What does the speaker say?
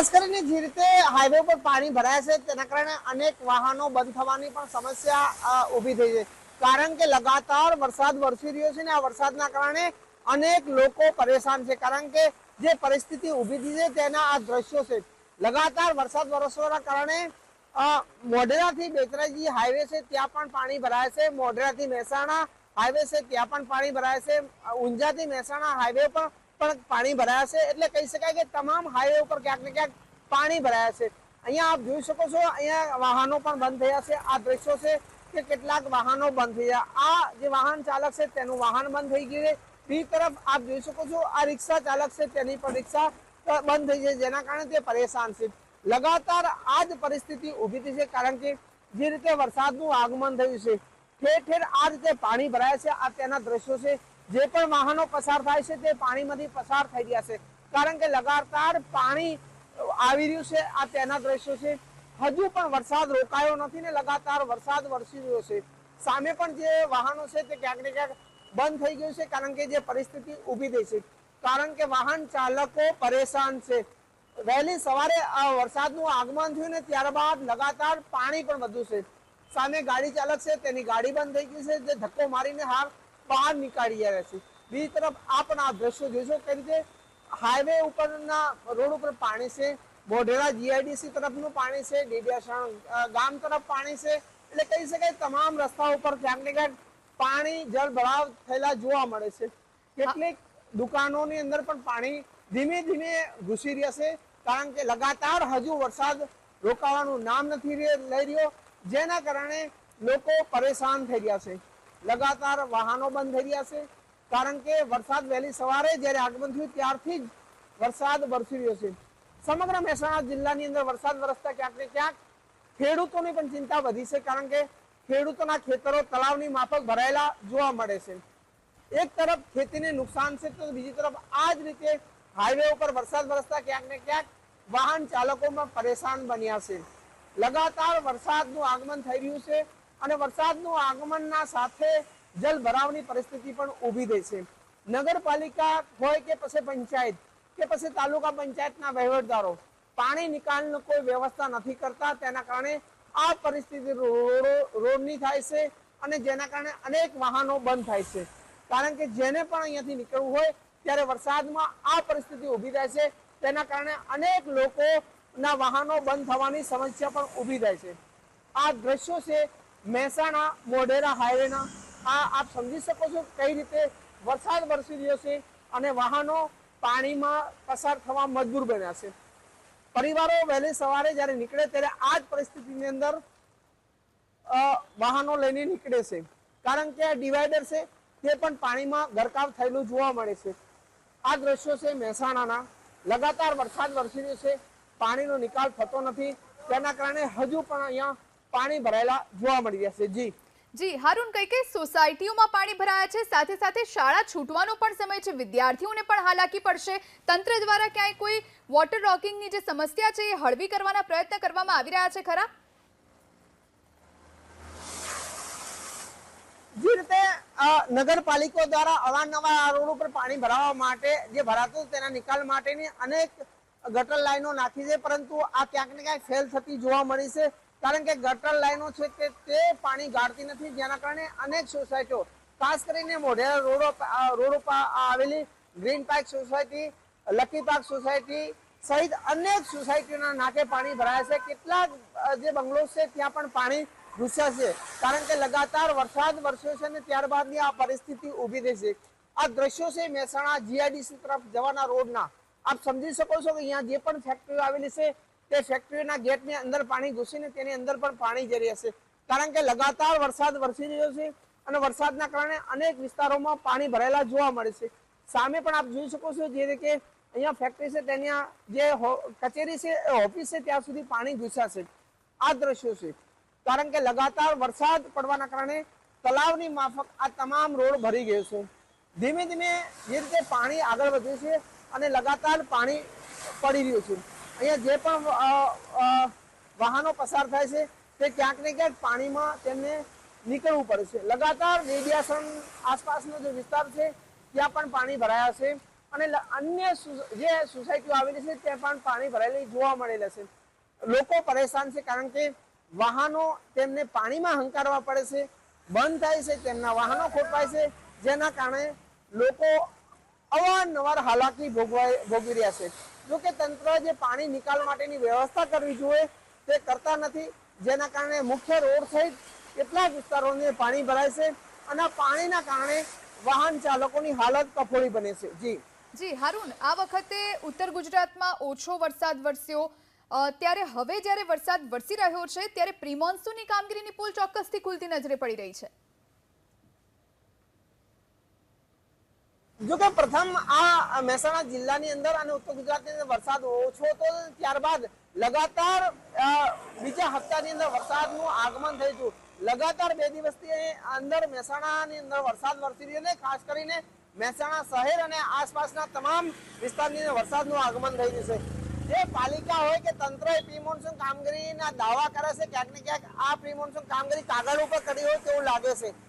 ખાસ કરીને જે રીતે હાઈવે પર પાણી ભરાય છે, તેના કારણે અનેક વાહનો બંધ થવાની પણ સમસ્યા ઊભી થઈ છે. કારણ કે લગાતાર વરસાદ વરસી રહ્યો છે ને આ વરસાદના કારણે અનેક લોકો પરેશાન છે. કારણ કે જે પરિસ્થિતિ ઊભી થઈ છે, તેના આ દ્રશ્યો છે. લગાતાર વરસાદ વરસવાના કારણે મોઢેરાથી બેતરાજી હાઈવે છે, ત્યાં પણ પાણી ભરાય છે. મોઢેરાથી મહેસાણા હાઈવે છે, ત્યાં પણ પાણી ભરાય છે. ઊંઝાથી મહેસાણા હાઈવે પર પણ પાણી ભરાયા છે એટલે કહી શકાય કે તમામ હાઈવે ઉપર ક્યાંક ને ક્યાંક પાણી ભરાયા છે. અહીંયા આપ જોઈ શકો છો, અહીંયા વાહનો પણ બંધ થયા છે. આ દ્રશ્યો છે કે કેટલાક વાહનો બંધ થઈ ગયા આ જે વાહન ચાલક છે, તેનું વાહન બંધ થઈ ગયું છે. બી તરફ આપ જોઈ શકો છો, આ રિક્ષા ચાલક છે, તેની પણ રિક્ષા બંધ થઈ છે, જેના કારણે તે પરેશાન છે. લગાતાર આ જ પરિસ્થિતિ ઊભી થઈ છે, કારણ કે જે રીતે વરસાદનું આગમન થયું છે, ઠેર ઠેર આ રીતે પાણી ભરાય છે. આ તેના દ્રશ્યો છે. જે પણ વાહનો પસાર થાય છે તે પાણીમાંથી પસાર થઈ રહ્યા છે. કારણ કે લગાતાર પાણી આવી રહ્યું છે, આ તેના દ્રશ્યો છે. હજુ પણ વરસાદ રોકાયો નથી ને લગાતાર વરસાદ વરસી રહ્યો છે. સામે પણ જે વાહનો છે તે ક્યાંક ને ક્યાંક બંધ થઈ ગયું છે, કારણ કે જે પરિસ્થિતિ ઊભી થઈ છે. કારણ કે વાહન ચાલકો પરેશાન છે. વહેલી સવારે આ વરસાદનું આગમન થયું ને ત્યારબાદ લગાતાર પાણી પણ વધુ છે. સામે ગાડી ચાલક છે, તેની ગાડી બંધ થઈ ગઈ છે, જે ધક્કો મારીને હાલ બહાર નીકાળી રહ્યા છે. બીજી તરફ આ પણ આ દ્રશ્યો જોશો કઈ રીતે હાઈવે ઉપરના રોડ ઉપર પાણી છે મોઢેરા જીઆઈડીસી તરફનું પાણી છે, ડેડિયાસણ ગામ તરફ પાણી છે. એટલે કહી શકાય તમામ રસ્તા ઉપર ક્યાંક ને ક્યાંક પાણી, જળ ભરાવ થયેલા જોવા મળે છે. કેટલીક દુકાનોની અંદર પણ પાણી ધીમે ધીમે ઘૂસી રહ્યા છે, કારણ કે લગાતાર હજુ વરસાદ રોકાવાનું નામ નથી લઈ રહ્યો. જેના કારણે લોકો પરેશાન થઈ રહ્યા છે. લગાતાર વાહનો બંધ થઈ રહ્યા છે. કારણ કે વરસાદ વહેલી સવારે જ્યારે આગમન થયું ત્યારથી જ વરસાદ વરસી રહ્યો છે. સમગ્ર મહેસાણા જિલ્લાની અંદર વરસાદ વરસતા ક્યાંક ને ક્યાંક ખેડૂતોની પણ ચિંતા વધી છે, કારણ કે ખેડૂતોના ખેતરો તળાવની માફક ભરાયેલા જોવા મળે છે. એક તરફ ખેતીને નુકસાન છે તો બીજી તરફ આ જ રીતે હાઈવે ઉપર વરસાદ વરસતા ક્યાંક ને ક્યાંક વાહન ચાલકોમાં પરેશાન બન્યા છે. લગાતાર વરસાદનું આગમન થઈ રહ્યું છે. અને વરસાદનું આગમનના સાથે જલ ભરાવની પરિસ્થિતિ પણ ઊભી થઈ છે. નગરપાલિકા હોય કે પછી પંચાયત કે પછી તાલુકા પંચાયતના વહીવટદારો, પાણી નિકાલની કોઈ વ્યવસ્થા નથી કરતા, તેના કારણે આ પરિસ્થિતિ રોડો રોડની થાય છે અને જેના કારણે અનેક વાહનો બંધ થાય છે. કારણ કે જેને પણ અહીંયાથી નીકળવું હોય, ત્યારે વરસાદમાં આ પરિસ્થિતિ ઊભી થાય છે. તેના કારણે અનેક લોકોના વાહનો બંધ થવાની સમસ્યા પણ ઊભી થાય છે. આ દ્રશ્યો છે મહેસાણા, મોઢેરા હાઈવેના આ આપ સમજી શકો છો કઈ રીતે વરસાદ વરસી રહ્યો છે અને વાહનો પાણીમાં પસાર થવા મજબૂર બન્યા છે. પરિવારો વહેલી સવારે જ્યારે નીકળે ત્યારે આ જ પરિસ્થિતિની અંદર વાહનો લઈને નીકળે છે. કારણ કે આ ડિવાઈડર છે, તે પણ પાણીમાં ગરકાવ થયેલું જોવા મળે છે. આ દ્રશ્યો છે મહેસાણાના. લગાતાર વરસાદ વરસી રહ્યો છે. પાણીનો નિકાલ થતો નથી. તેના કારણે હજુ પણ અહીંયા પાણી ભરાયેલા જોવા મળી રહ્યા છે જી. જી હારુન કઈ કઈ સોસાયટીઓમાં પાણી ભરાયા છે? સાથે સાથે શાળા છૂટવાનો પણ સમય છે. વિદ્યાર્થીઓને પણ હાલાકી પડશે. તંત્ર દ્વારા ક્યાંય કોઈ વોટર રોકિંગની જે સમસ્યા છે એ હળવી કરવાના પ્રયત્ન કરવામાં આવી રહ્યા છે ખરા? જે રીતે નગરપાલિકા દ્વારા અવારનવાર રોડ ઉપર પાણી ભરાવા માટે જે ભરાતું તેના નિકાલ માટેની અનેક ગટર લાઈનો નાખી છે પરંતુ આ ક્યાંક ને ક્યાંક ફેલ થતી જોવા મળી છે. કારણ કે ગટર લાઈનો છે તે તે પાણી ગાળતી નથી, જેના કારણે અનેક સોસાયટીઓ, ખાસ કરીને મોઢેરા રોડ રોડ આવેલી green park society, lucky park society સહિત અનેક સોસાયટીઓના નાકે પાણી ભરાયા છે. કેટલાક જે બંગલો છે ત્યાં પણ પાણી ઘૂસ્યા છે. કારણ કે લગાતાર વરસાદ વરસ્યો છે અને ત્યારબાદની આ પરિસ્થિતિ ઊભી થઈ છે. આ દ્રશ્યો છે મહેસાણા જીઆઈડીસી તરફ જવાના રોડના. આપ સમજી શકો છો કે અહીંયા જે પણ ફેક્ટરીઓ આવેલી છે તે ફેક્ટરીના ગેટની અંદર પાણી ઘૂસીને તેની અંદર પણ પાણી જઈ હશે. કારણ કે લગાતાર વરસાદ વરસી રહ્યો છે અને વરસાદના કારણે અનેક વિસ્તારોમાં પાણી ભરાયેલા જોવા મળે છે. સામે પણ આપ જોઈ શકો છો જે રીતે અહીંયા ફેક્ટરી છે, તેની જે કચેરી છે, એ ઓફિસ છે, ત્યાં સુધી પાણી ઘૂસ્યા આ દ્રશ્યો છે. કારણ કે લગાતાર વરસાદ પડવાના કારણે તલાવની માફક આ તમામ રોડ ભરી ગયો છે. ધીમે ધીમે જે રીતે પાણી આગળ વધ્યું છે અને લગાતાર પાણી પડી રહ્યું છે. અહીંયા જે પણ વાહનો પસાર થાય છે, તે ક્યાંક ને ક્યાંક પાણીમાં તેમને નીકળવું પડે છે. લગાતાર રેડિયાસન આસપાસનો જે વિસ્તાર છે, ત્યાં પણ પાણી ભરાયા છે. અને અન્ય જે સોસાયટીઓ આવેલી છે, ત્યાં પણ પાણી ભરાયેલી જોવા મળેલા છે. લોકો પરેશાન છે કારણ કે વાહનો તેમને પાણીમાં હંકારવા પડે છે, બંધ થાય છે, તેમના વાહનો ખોટવાય છે, જેના કારણે લોકો અવારનવાર હાલાકી ભોગવાય, ભોગવી રહ્યા છે. જો કે તંત્ર જે પાણી નિકાલ માટેની વ્યવસ્થા કરવી જોઈએ, તે કરતા નથી. જેના કારણે મુખ્ય રોડ સહિત કેટલાક વિસ્તારોને પાણી ભરાય છે અને પાણીના કારણે વાહન ચાલકોની હાલત કફોડી બને છે. જી. જી, હારુન, આ વખતે ઉત્તર ગુજરાતમાં ઓછો વરસાદ વરસ્યો. ત્યારે હવે જ્યારે વરસાદ વરસી રહ્યો છે, ત્યારે પ્રિમોન્સૂનની કામગીરીની પુલ ચોક્કસથી ખુલતી નજરે પડી રહી છે. જો કે પ્રથમ આ મહેસાણા જિલ્લાની અંદર અને ઉત્તર ગુજરાતની અંદર વરસાદ ઓછો હતો ત્યારબાદ લગાતાર બીજા હપ્તાની અંદર વરસાદનું આગમન થયું હતું. લગાતાર બે દિવસથી અંદર મહેસાણાની અંદર વરસાદ વરસી રહ્યો ને ખાસ કરીને મહેસાણા શહેર અને આસપાસના તમામ વિસ્તારની અંદર વરસાદનું આગમન થઈ છે. જે પાલિકા હોય કે તંત્ર પ્રી મોન્સૂન કામગીરીના દાવા કરે છે, ક્યાંક ને ક્યાંક આ પ્રી મોન્સૂન કામગીરી કાગળ ઉપર કરી હોય તેવું લાગે છે.